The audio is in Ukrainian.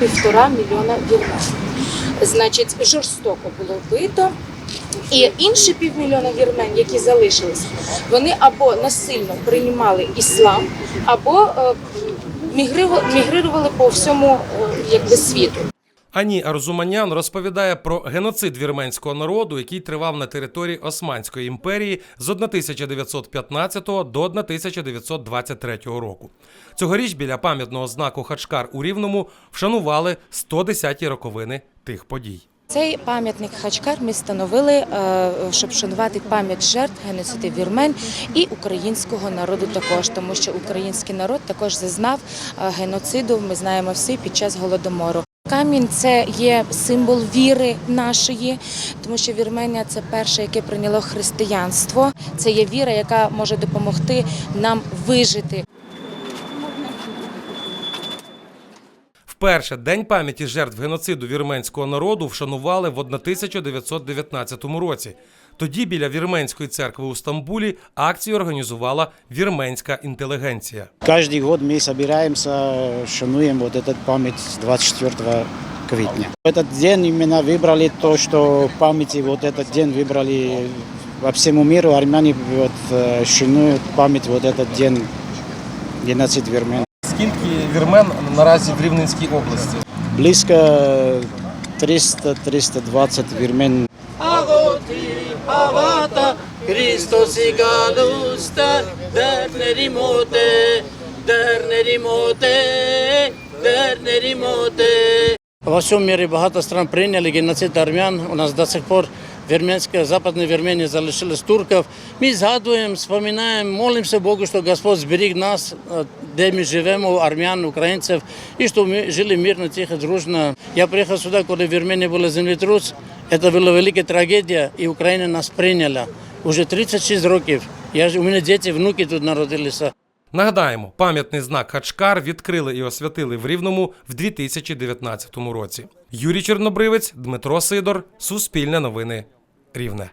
півтора мільйона вірмен. Значить, жорстоко було вбито. І інші півмільйона вірмен, які залишилися, вони або насильно приймали іслам, або е, мігрирували по всьому е, якби, світу. Ані Арзуманян розповідає про геноцид вірменського народу, який тривав на території Османської імперії з 1915 до 1923 року. Цьогоріч біля пам'ятного знаку Хачкар у Рівному вшанували 110-ті роковини тих подій. Цей пам'ятник Хачкар ми встановили, е, щоб шанувати пам'ять жертв геноциду вірмен і українського народу також, тому що український народ також зазнав е, геноциду. Ми знаємо всі під час голодомору. Камінь це є символ віри нашої, тому що Вірменія це перше, яке прийняло християнство. Це є віра, яка може допомогти нам вижити. Вперше День пам'яті жертв геноциду вірменського народу вшанували в 1919 році. Тоді біля вірменської церкви у Стамбулі акцію організувала вірменська інтелігенція. Каждый год мы собираемся, шануем вот этот память 24 квитня. Этот день именно выбрали то, что памяти вот этот день выбрали во всему миру. Армяне вот, э, шануют память вот этот день геноцид вермен. Скільки вірмен наразі в Рівненській області? Близко 300-320 вермен avata Christos igalusta derneri mote derneri mote derneri mote Во всем мире багато стран приняли геноцид армян. У нас до сих пор Вірменська, Западна Вірменія залишилась турків. Ми згадуємо, споминаємо, молимося Богу, що Господь зберіг нас, е, де ми живемо, армян, українців, і що ми жили мирно, тихо, дружно. Я приїхав сюди, коли в Вірменії був землетрус. Це була велика трагедія, і Україна нас прийняла. Уже 36 років. Я, у мене діти, внуки тут народилися. Нагадаємо, пам'ятний знак Хачкар відкрили і освятили в Рівному в 2019 році. Юрій Чорнобривець, Дмитро Сидор, Суспільне новини, Рівне.